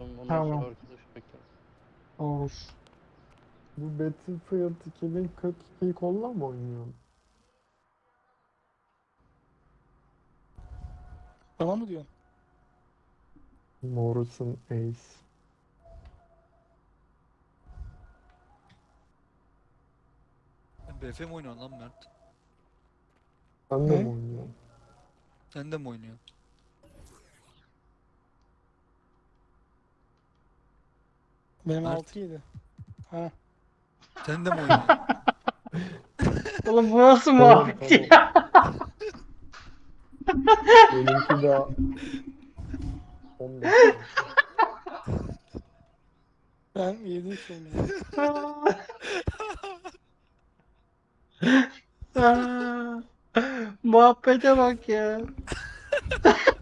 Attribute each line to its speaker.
Speaker 1: Ondan
Speaker 2: Tamam.
Speaker 1: sonra arkadaş bekliyorum.
Speaker 2: Olur.
Speaker 3: Bu Battlefield 2042'yi kolla mı oynuyorsun?
Speaker 2: Bana mı diyorsun?
Speaker 3: Morrison Ace.
Speaker 4: BF mi oynuyorsun lan Mert?
Speaker 3: Sen de
Speaker 2: Ne?
Speaker 3: mi oynuyorsun?
Speaker 4: Sen de mi oynuyorsun?
Speaker 2: Benim
Speaker 4: Mert.
Speaker 2: 6 7. Ha.
Speaker 4: Sen de mi oynuyorsun?
Speaker 5: Oğlum bu nasıl muhabbet ya?
Speaker 3: Benimki daha 15.
Speaker 2: Ben 7 oynuyorum.
Speaker 5: Aa, Muhabbete bak ya.